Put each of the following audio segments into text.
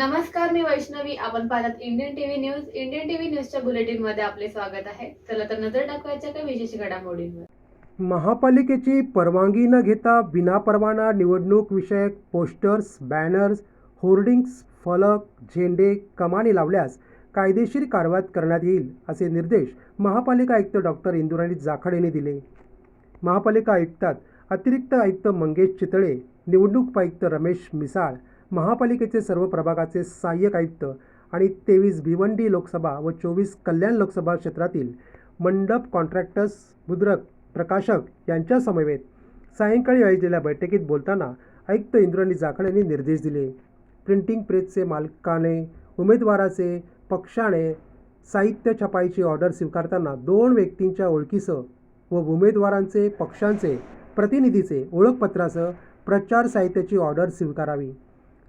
नमस्कार मी वैष्णवी. आपण पाहतात Indian TV news Indian TV न्यूजच्या बुलेटिनमध्ये आपले स्वागत आहे. चला तर नजर टाकवायच्या काही विशेष घडामोडींवर. महापालिकेची परवानगी न घेता विनापरवाना निवडणूक विषयक पोस्टर्स बॅनर्स होर्डिंग्स फलक झेंडे कमानी लावल्यास कायदेशीर कारवाई करण्यात येईल असे निर्देश महापालिका आयुक्त डॉक्टर इंदुराणी जाखड यांनी दिले. महापालिका आयुक्तात अतिरिक्त आयुक्त मंगेश चितळे निवडणूक आयुक्त रमेश मिसाळ महापालिकेचे सर्व प्रभागाचे सहाय्यक आयुक्त आणि तेवीस भिवंडी लोकसभा व चोवीस कल्याण लोकसभा क्षेत्रातील मंडप कॉन्ट्रॅक्टर्स मुद्रक प्रकाशक यांच्या समवेत सायंकाळी आयोजलेल्या बैठकीत बोलताना आयुक्त इंद्राणी जाखड यांनी निर्देश दिले. प्रिंटिंग प्रेसचे मालकाने उमेदवाराचे पक्षाने साहित्य छपाईची ऑर्डर स्वीकारताना दोन व्यक्तींच्या ओळखीसह व उमेदवारांचे पक्षांचे प्रतिनिधीचे ओळखपत्रासह प्रचार साहित्याची ऑर्डर स्वीकारावी.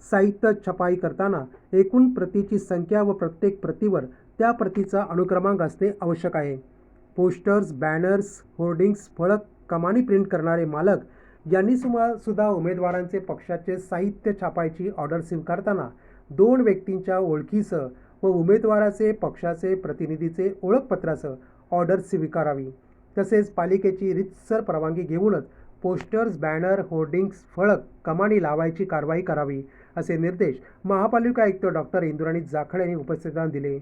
साहित्य छपाई करताना एकूण प्रतीची संख्या व प्रत्येक प्रतीवर त्या प्रतीचा अनुक्रमांक असणे आवश्यक आहे. पोस्टर्स बॅनर्स होर्डिंग्स फळक कमानी प्रिंट करणारे मालक यांनी सुमा सुद्धा उमेदवारांचे पक्षाचे साहित्य छापायची ऑर्डर स्वीकारताना दोन व्यक्तींच्या ओळखीसह व उमेदवाराचे पक्षाचे प्रतिनिधीचे ओळखपत्रासह ऑर्डर स्वीकारावी. तसेच पालिकेची रितसर परवानगी घेऊनच पोस्टर्स बॅनर होर्डिंग्स फळक कमानी लावायची कारवाई करावी असे निर्देश महापालिका आयुक्त डॉक्टर इंदुराणी जाखड यांनी उपस्थितांना दिले.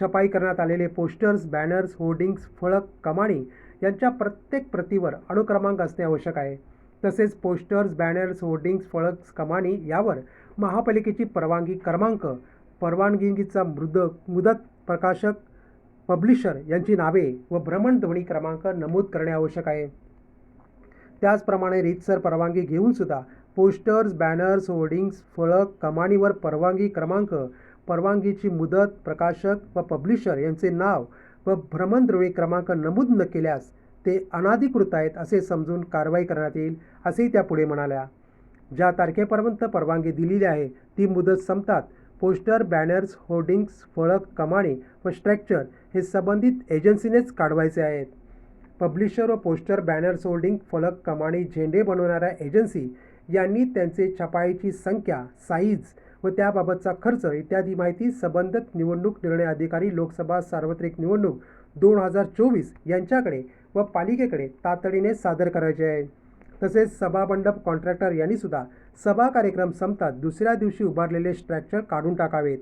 छपाई करण्यात आलेले पोस्टर्स बॅनर्स होर्डिंग्स फळक कमानी यांच्या प्रत्येक प्रतीवर अनुक्रमांक असणे आवश्यक आहे. तसेच पोस्टर्स बॅनर्स होर्डिंग्स फळक कमानी यावर महापालिकेची परवानगी क्रमांक परवानगीचा मृद मुदत प्रकाशक पब्लिशर यांची नावे व भ्रमणध्वनी क्रमांक नमूद करणे आवश्यक आहे. त्याचप्रमाणे रीतसर परवानगी घेऊन सुद्धा पोस्टर्स बॅनर्स होर्डिंग्स फळक कमानीवर परवानगी क्रमांक परवानगीची मुदत प्रकाशक व पब्लिशर यांचे नाव व भ्रमणद्रवी क्रमांक नमूद न केल्यास ते अनाधिकृत आहेत असे समजून कारवाई करण्यात येईल असेही त्या पुढे म्हणाल्या. ज्या तारखेपर्यंत परवानगी दिलेली आहे ती मुदत संपतात. पोस्टर बॅनर्स होर्डिंग्स फळक कमाणी व स्ट्रक्चर हे संबंधित एजन्सीनेच काढवायचे आहेत. पब्लिशर व पोस्टर बॅनर्स होल्डिंग फलक कमाणी झेंडे बनवणाऱ्या एजन्सी यांनी त्यांचे छपाईची संख्या साईज व त्याबाबतचा खर्च इत्यादी माहिती संबंधित निवडणूक निर्णय अधिकारी लोकसभा सार्वत्रिक निवडणूक दोन हजार चोवीस यांच्याकडे व पालिकेकडे तातडीने सादर करायचे आहे. तसेच सभामंडप कॉन्ट्रॅक्टर यांनीसुद्धा सभा कार्यक्रम संपतात दुसऱ्या दिवशी उभारलेले स्ट्रॅक्चर काढून टाकावेत.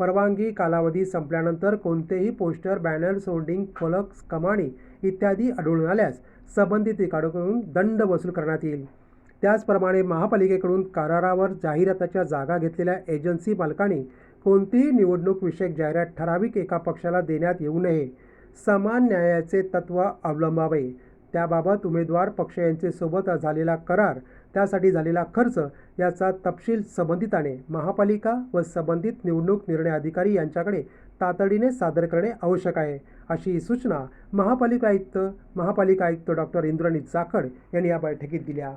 परवानगी कालावधी संपल्यानंतर कोणतेही पोस्टर बॅनर सोल्डिंग फलक कमाणी इत्यादी आढळून आल्यास संबंधित ठिकाणाकडून दंड वसूल करण्यात येईल. त्याचप्रमाणे महापालिकेकडून करारावर जाहिराताच्या जागा घेतलेल्या एजन्सी मालकांनी कोणतीही निवडणूक विषयक जाहिरात ठराविक एका पक्षाला देण्यात येऊ नये. समान न्यायाचे तत्त्व अवलंबावे. त्याबाबत उमेदवार पक्ष यांचे सोबत झालेला करार त्यासाठी झालेला खर्च याचा तपशील संबंधिताने महापालिका व संबंधित निवडणूक निर्णय अधिकारी यांच्याकडे तातडीने सादर करणे आवश्यक आहे अशी सूचना महापालिका आयुक्त महापालिका आयुक्त डॉक्टर इंद्राणी जाखड यांनी या बैठकीत दिल्या.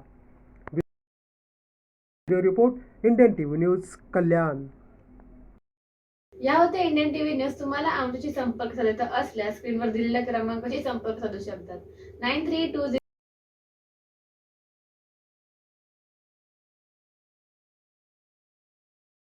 Report Indian TV news Kalyan. या होत्या इंडियन टीव्ही न्यूज. तुम्हाला आमच्याशी संपर्क साधायचा असल्यास स्क्रीनवर दिलेल्या क्रमांकाशी संपर्क साधू शकतात. Nine three to